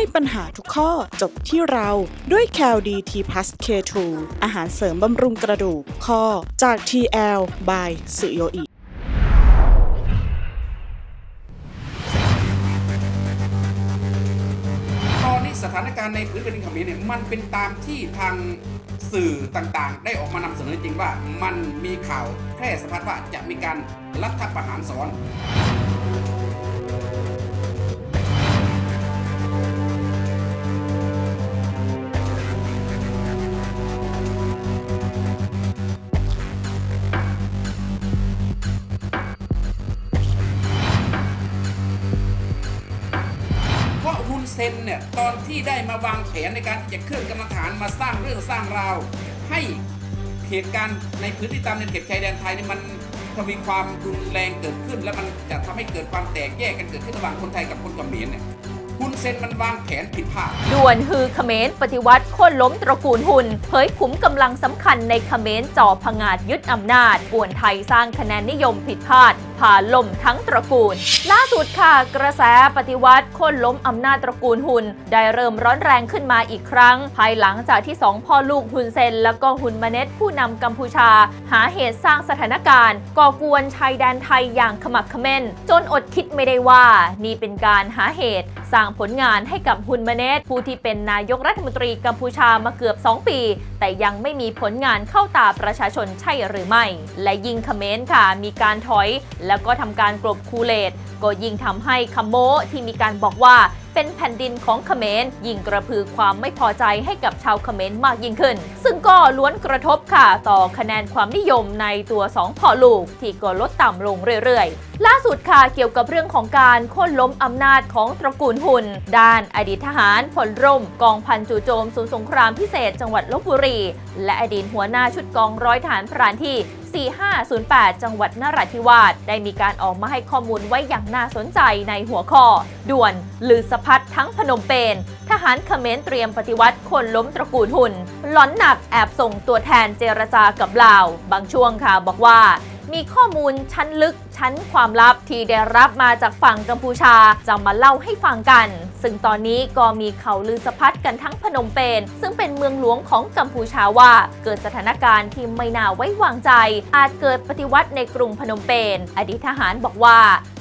ให้ปัญหาทุกข้อจบที่เราด้วย c a l d t p l u s K2 อาหารเสริมบำรุงกระดูกข้อจาก TL by สุโยอิตอนนี้สถานการณ์ในพื้นแผ่นดินเขมรเนี่ยมันเป็นตามที่ทางสื่อต่างๆ ได้ออกมานำเสนอจริงว่ามันมีข่าวแพร่สะพัดว่าจะมีการรัฐประหารซ้อน เซนเนี่ยตอนที่ได้มาวางแผนในการที่จะเคลื่อนกำลังทหารมาสร้างเรื่องสร้างราว ให้เหตุการณ์ในพื้นที่ตามแนวเขตชายแดนไทยนี่มันทวีความรุนแรงเกิดขึ้น และมันจะทำให้เกิดความแตกแยกกันเกิดขึ้นระหว่างคนไทยกับคนเขมรเนี่ยฮุนเซนมันวางแผนผิดพลาดด่วนฮือเขมรปฏิวัติโค่นล้มตระกูลหุนเผยขุมกำลังสำคัญในเขมรจ่อพงาดยึดอำนาจป่วนไทยสร้างคะแนนนิยมผิดพลาด ผ่าล่มทั้งตระกูล ล่าสุดค่ะ กระแสปฏิวัติโค่นล้มอำนาจตระกูลหุนได้เริ่มร้อนแรงขึ้นมาอีกครั้ง ภายหลังจากที่สองพ่อลูกฮุนเซน แล้วก็ฮุนมาเน็ตผู้นำกัมพูชา หาเหตุสร้างสถานการณ์ ก่อกวนชายแดนไทยอย่างขมักเขม้น จนอดคิดไม่ได้ว่า นี่เป็นการหาเหตุ สร้างผลงานให้กับฮุนมาเนตผู้ที่เป็นนายกรัฐมนตรีกัมพูชามาเกือบ 2 ปี แต่ยังไม่มีผลงานเข้าตาประชาชนใช่หรือไม่ และยิ่งเขมรค่ะ มีการถอยแล้วก็ทำการกลบคูเลตก็ยิ่งทำให้คำโมที่มีการบอกว่าเป็นแผ่นดินของเขมรยิ่งกระพือความไม่พอใจให้กับชาวเขมรมากยิ่งขึ้น ซึ่งก็ล้วนกระทบค่ะต่อคะแนนความนิยมในตัวสองพ่อลูก ที่ก็ลดต่ำลงเรื่อยๆ ล่าสุดค่ะเกี่ยวกับเรื่องของการโค่นล้มอำนาจของตระกูลหุ่นด้านอดีตทหารพลร่ม กองพันจู่โจมศูนย์สงครามพิเศษ จังหวัดลบบุรี และอดีตหัวหน้าชุดกองร้อยฐานพรานที่ 4508 จังหวัดนราธิวาสได้มีการออกมาให้ข้อมูลไว้อย่างน่าสนใจในหัวข้อ ด่วนลือสะพัดทั้งพนมเปญทหารเขมรเตรียมปฏิวัติคนล้มตระกูลหุ่นหล้อนหนักแอบส่งตัวแทนเจรจากับลาว บางช่วงค่ะบอกว่า มีข้อมูลชั้นลึกชั้นความลับที่ได้รับมาจากฝั่งกัมพูชาจะมาเล่าให้ฟังกัน ซึ่งตอนนี้ก็มีข่าวลือสะพัดกันทั้งพนมเปญซึ่งเป็นเมืองหลวงของกัมพูชาว่า เกิดสถานการณ์ที่ไม่น่าไว้วางใจ อาจเกิดปฏิวัติในกรุงพนมเปญอดีตทหารบอกว่า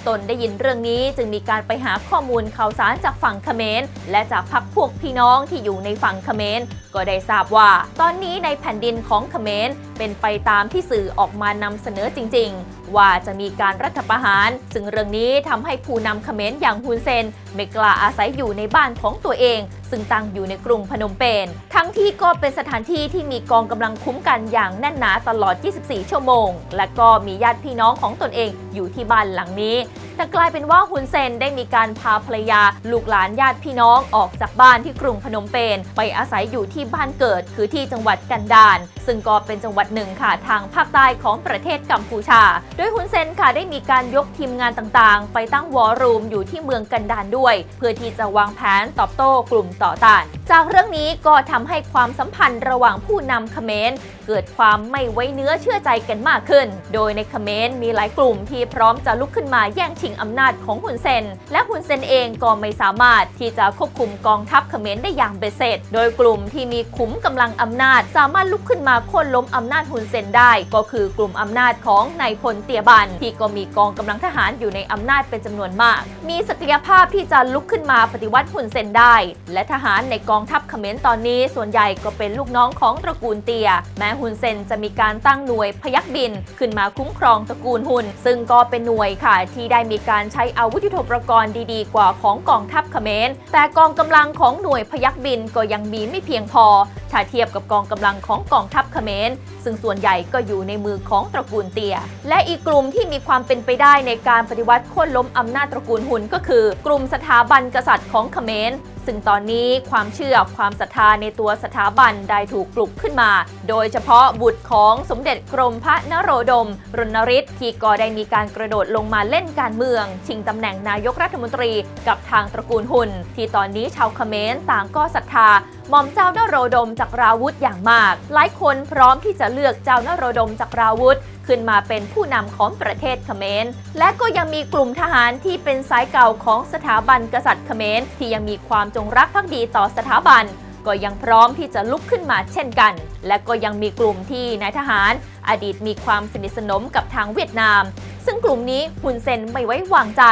ตนได้ยินเรื่องนี้จึงมีการไปหาข้อมูลข่าวสารจากฝั่งเขมรและจากพรรคพวกพี่น้องที่อยู่ในฝั่งเขมรก็ได้ทราบว่า ตอนนี้ในแผ่นดินของเขมรเป็นไปตามที่สื่อออกมานำเสนอจริง ๆ ว่าจะมีการรัฐประหาร ซึ่งเรื่องนี้ทำให้ผู้นำเขมรอย่างฮุนเซนไม่กล้าอาศัยอยู่ในบ้านของตัวเองซึ่งตั้งอยู่ในกรุงพนมเปญทั้งที่ก็เป็นสถานที่ที่มีกองกำลังคุ้มกันอย่างแน่นหนาตลอด 24 ชั่วโมง และก็มีญาติพี่น้องของตนเองอยู่ที่บ้านหลังนี้แต่กลายเป็นว่าฮุนเซนได้มีการพาภรรยา ลูกหลานญาติพี่น้องออกจากบ้านที่กรุงพนมเปญไปอาศัยอยู่ที่บ้านเกิด คือที่จังหวัดกันดารซึ่งก็เป็นจังหวัดหนึ่งค่ะทางภาคใต้ของประเทศกัมพูชา โดยฮุนเซนค่ะได้มีการยกทีมงานต่างๆ ไปตั้งวอรูมอยู่ที่เมืองกันดารด้วย เพื่อที่จะวางแผนตอบโต้กลุ่มต่อต้าน จากเรื่องนี้ก็ทำให้ความสัมพันธ์ระหว่างผู้นำเขมรเกิดความไม่ไว้เนื้อเชื่อใจกันมากขึ้น โดยในเขมรมีหลายกลุ่มที่พร้อมจะลุกขึ้นมาแย่งชิงอำนาจของฮุนเซน และฮุนเซนเองก็ไม่สามารถที่จะควบคุมกองทัพเขมรได้อย่างเบ็ดเสร็จ โดยกลุ่มที่มีขุมกำลังอำนาจ สามารถลุกขึ้นมาโค่นล้มอำนาจฮุนเซนได้ ก็คือกลุ่มอำนาจของนายพลเตียบันที่ก็มีกองกำลังทหารอยู่ในอำนาจเป็นจำนวนมาก มีศักยภาพที่จะลุกขึ้นมาปฏิวัติฮุนเซนได้ และทหารในกองทัพเขมรตอนนี้ ส่วนใหญ่ก็เป็นลูกน้องของตระกูลเตีย แม้ฮุนเซนจะมีการตั้งหน่วยพยักบิน ขึ้นมาคุ้มครองตระกูลฮุน ซึ่งก็เป็นหน่วยค่ะ ที่ได้มีการใช้อาวุธยุทโธปกรณ์ดีๆ กว่าของกองทัพเขมร แต่กองกำลังของหน่วยพยักบินก็ยังมีไม่เพียงพอ ถ้าเทียบกับกองกำลังของกองทัพเขมร ซึ่งส่วนใหญ่ก็อยู่ในมือของตระกูลเตีย และอีกกลุ่มที่มีความเป็นไปได้ในการปฏิวัติโค่นล้มอำนาจตระกูลหุนก็คือกลุ่มสถาบันกษัตริย์ของเขมร ซึ่งตอนนี้ความเชื่อความศรัทธาในตัวสถาบันได้ถูกปลุกขึ้นมา โดยเฉพาะบุตรของสมเด็จกรมพระนโรดม รณฤทธิ์ที่ก็ได้มีการกระโดดลงมาเล่นการเมือง ชิงตำแหน่งนายกรัฐมนตรีกับทางตระกูลหุนที่ตอนนี้ชาวเขมรต่างก็ศรัทธาหม่อมเจ้านโรดมจากราวุธอย่างมาก หลายคนพร้อมที่จะเลือกเจ้านโรดมจากราวุธ ขึ้นมาเป็นผู้นำของประเทศเขมร และก็ยังมีกลุ่มทหารที่เป็นสายเก่าของสถาบันกษัตริย์เขมร ที่ยังมีความจงรักภักดีต่อสถาบัน ก็ยังพร้อมที่จะลุกขึ้นมาเช่นกัน และก็ยังมีกลุ่มที่นายทหาร อดีตมีความสนิทสนมกับทางเวียดนาม ซึ่งกลุ่มนี้ฮุนเซนไม่ไว้วางใจ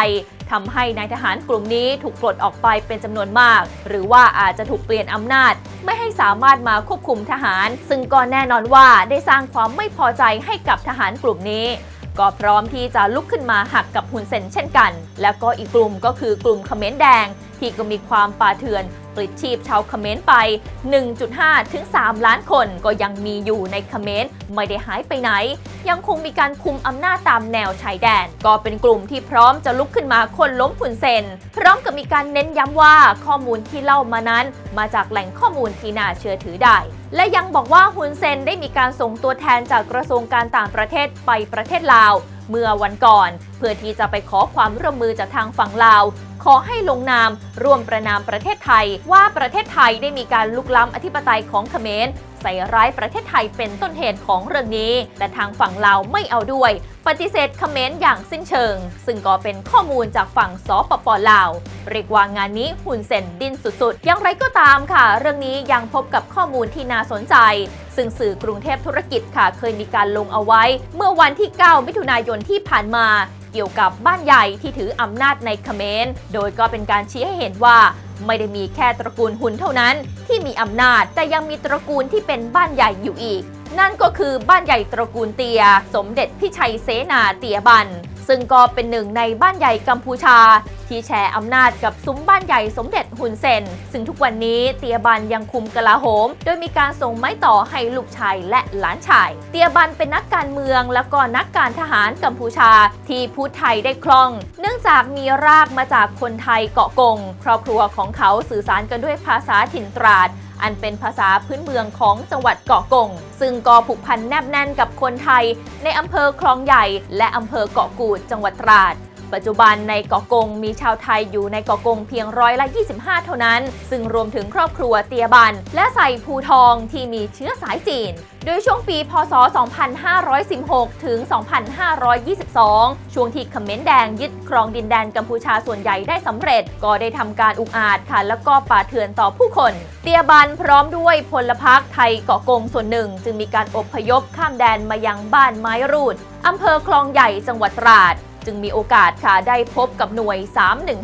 ทำให้นายทหารกลุ่มนี้ถูกปลดออกไปเป็นจำนวนมาก หรือว่าอาจจะถูกเปลี่ยนอำนาจ ไม่ให้สามารถมาควบคุมทหาร ซึ่งก็แน่นอนว่าได้สร้างความไม่พอใจให้กับทหารกลุ่มนี้ก็พร้อมที่จะลุกขึ้นมาหักกับฮุนเซนเช่นกัน แล้วก็อีกกลุ่มก็คือกลุ่มเขมรแดง ที่ก็มีความป่าเถื่อน ปลิดชีพชาวเขมรไป 1.5 ถึง 3 ล้านคนก็ยังมีอยู่ในเขมรไม่ได้หายไปไหน ยังคงมีการคุมอำนาจตามแนวชายแดน ก็เป็นกลุ่มที่พร้อมจะลุกขึ้นมาคนล้มฮุนเซน พร้อมกับมีการเน้นย้ำว่าข้อมูลที่เล่ามานั้น มาจากแหล่งข้อมูลที่น่าเชื่อถือได้ และยังบอกว่าฮุนเซนได้มีการส่งตัวแทนจากกระทรวงการต่างประเทศไปประเทศลาวเมื่อวันก่อน เพื่อที่จะไปขอความร่วมมือจากทางฝั่งลาว ขอให้ลงนามร่วมประนามประเทศไทย ว่าประเทศไทยได้มีการลุกล้ำอธิปไตยของเขมรใส่ร้ายประเทศไทยเป็นต้นเหตุของเรื่องนี้ แต่ทางฝั่งลาวไม่เอาด้วย ปฏิเสธเขมรอย่างสิ้นเชิง ซึ่งก็เป็นข้อมูลจากฝั่งสปปลาว เรียกว่างานนี้หุ่นเซนดิ้นสุดๆ อย่างไรก็ตามค่ะ เรื่องนี้ยังพบกับข้อมูลที่น่าสนใจ ซึ่งสื่อกรุงเทพธุรกิจค่ะ เคยมีการลงเอาไว้ เมื่อวันที่ 9 มิถุนายนที่ผ่านมา เกี่ยวกับบ้านใหญ่ที่ถืออำนาจในเขมร โดยก็เป็นการชี้ให้เห็นว่า ไม่ได้มีแค่ตระกูลหุนเท่านั้นที่มีอำนาจ แต่ยังมีตระกูลที่เป็นบ้านใหญ่อยู่อีก นั่นก็คือบ้านใหญ่ตระกูลเตีย สมเด็จพิชัยเสนาเตียบัน ซึ่งก็เป็นหนึ่งในบ้านใหญ่กัมพูชา ที่แชร์อำนาจกับซุ้มบ้านใหญ่สมเด็จฮุนเซน ซึ่งทุกวันนี้เตียบันยังคุมกลาโหม โดยมีการส่งไม้ต่อให้ลูกชายและหลานชาย เตียบันเป็นนักการเมืองและก็นักการทหารกัมพูชา ที่พูดไทยได้คล่อง เนื่องจากมีรากมาจากคนไทยเกาะกง ครอบครัวของเขาสื่อสารกันด้วยภาษาถิ่นตราด อันเป็นภาษาพื้นเมืองของจังหวัดเกาะกง ซึ่งก็ผูกพันแนบแน่นกับคนไทย ในอำเภอคลองใหญ่ และอำเภอเกาะกูดจังหวัดตราด ปัจจุบันในเกาะกงมีชาวไทยอยู่ในเกาะกงเพียงร้อยละ 25 เท่านั้น ซึ่งรวมถึงครอบครัวเตียบัน และใส่ภูทองที่มีเชื้อสายจีน โดยช่วงปีพศ 2516 ถึง 2522 ช่วงที่เขมรแดงยึดครองดินแดนกัมพูชาส่วนใหญ่ได้สำเร็จ ก็ได้ทำการอุกอาจค่ะแล้วก็ป่าเถื่อนต่อผู้คน เตียบันพร้อมด้วยพลพรรคไทยเกาะกงส่วนหนึ่ง จึงมีการอบพยพข้ามแดนมายังบ้านไม้รูดอำเภอคลองใหญ่จังหวัดตราด จึงมีโอกาสค่ะได้พบกับหน่วย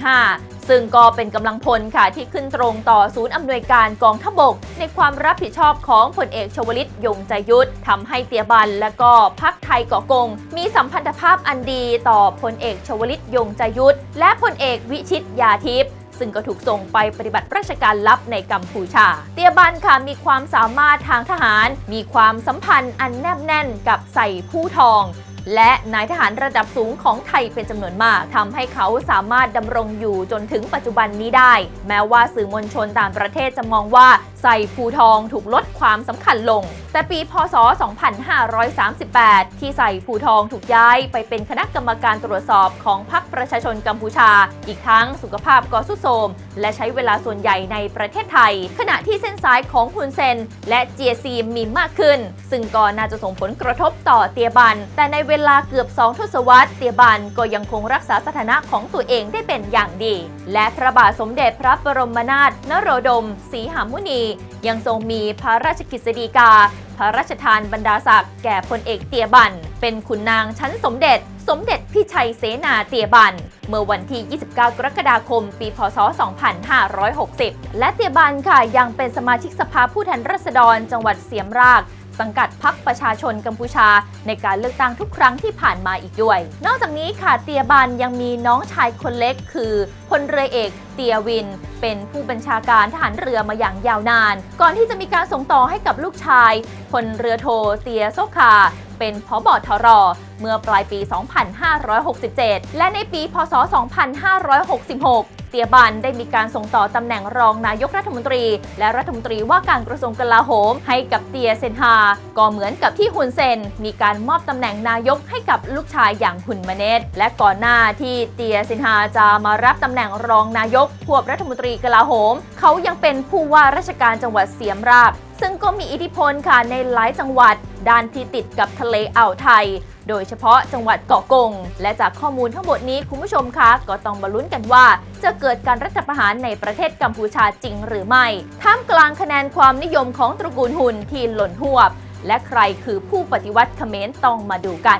315 ซึ่งก็เป็นกำลังพลค่ะที่ขึ้นตรงต่อศูนย์อำนวยการกองทบก ในความรับผิดชอบของพลเอกชวลิตยงใจยุทธทำให้เตียบันและก็พักไทยเกาะกง มีสัมพันธภาพอันดีต่อพลเอกชวลิตยงใจยุทธและพลเอกวิชิตยาทิพย์ซึ่งก็ถูกส่งไปปฏิบัติราชการลับในกัมพูชา เตียบันค่ะมีความสามารถทางทหาร มีความสัมพันธ์อันแนบแน่นกับใส่ผู้ทอง และนายทหารระดับสูงของไทยเป็นจำนวนมากทำให้เขาสามารถดำรงอยู่จนถึงปัจจุบันนี้ได้ แม้ว่าสื่อมวลชนต่างประเทศจะมองว่า ใส่ภูทองถูกลดความสำคัญลง แต่ปีพศ 2538 ที่ใส่ภูทองถูกย้ายไปเป็นคณะกรรมการตรวจสอบของพรรคประชาชนกัมพูชา อีกทั้งสุขภาพก็สุดโทมและใช้เวลาส่วนใหญ่ในประเทศไทย ขณะที่เส้นสายของฮุนเซน และเจียซีมีมากขึ้น ซึ่งก็น่าจะส่งผลกระทบต่อเตียบัน แต่ในเวลาเกือบ2ทศวรรษเตียบันก็ยังคงรักษาสถานะของตัวเองได้เป็นอย่างดี และพระบาทสมเด็จพระบรมนาถนโรดมศรีหามุนียังทรงมีพระราชกฤษฎีกา พระราชทานบรรดาศักดิ์แก่พลเอกเตียบัน เป็นขุนนางชั้นสมเด็จ สมเด็จพี่ชัยเสนาเตียบัน เมื่อวันที่ 29 กรกฎาคม ปี พศ 2560 และเตียบันค่ะยังเป็นสมาชิกสภาผู้แทนราษฎรจังหวัดเสียมราช สังกัดพรรคประชาชนกัมพูชา ในการเลือกตั้งทุกครั้งที่ผ่านมาอีกด้วย นอกจากนี้ค่ะเตียบันยังมีน้องชายคนเล็กคือพลเรือเอกเตียวิน เป็นผู้บัญชาการทหารเรือมาอย่างยาวนาน ก่อนที่จะมีการส่งต่อให้กับลูกชายพลเรือโทเตียโซคาเป็นพบทรเมื่อปลายปี 2567 และในปี พศ 2566 เตียบันได้มีการส่งต่อตำแหน่งรองนายกรัฐมนตรี และรัฐมนตรีว่าการกระทรวงกลาโหม ให้กับเตียเซนฮา ก็เหมือนกับที่ฮุนเซน มีการมอบตำแหน่งนายกให้กับลูกชายอย่างฮุนมาเนตและก่อนหน้าที่เตียเซนฮาจะมารับตำแหน่งรองนายกควบรัฐมนตรีกลาโหม เขายังเป็นผู้ว่าราชการจังหวัดเสียมราบซึ่งก็มีอิทธิพลค่ะในหลายจังหวัดด้านที่ติดกับทะเลอ่าวไทย โดยเฉพาะจังหวัดเกาะกง และจากข้อมูลทั้งหมดนี้คุณผู้ชมคะก็ต้องมาลุ้นกันว่า จะเกิดการรัฐประหารในประเทศกัมพูชาจริงหรือไม่ ท่ามกลางคะแนนความนิยมของตระกูลหุนที่หล่นหวบ และใครคือผู้ปฏิวัติเขมรต้องมาดูกัน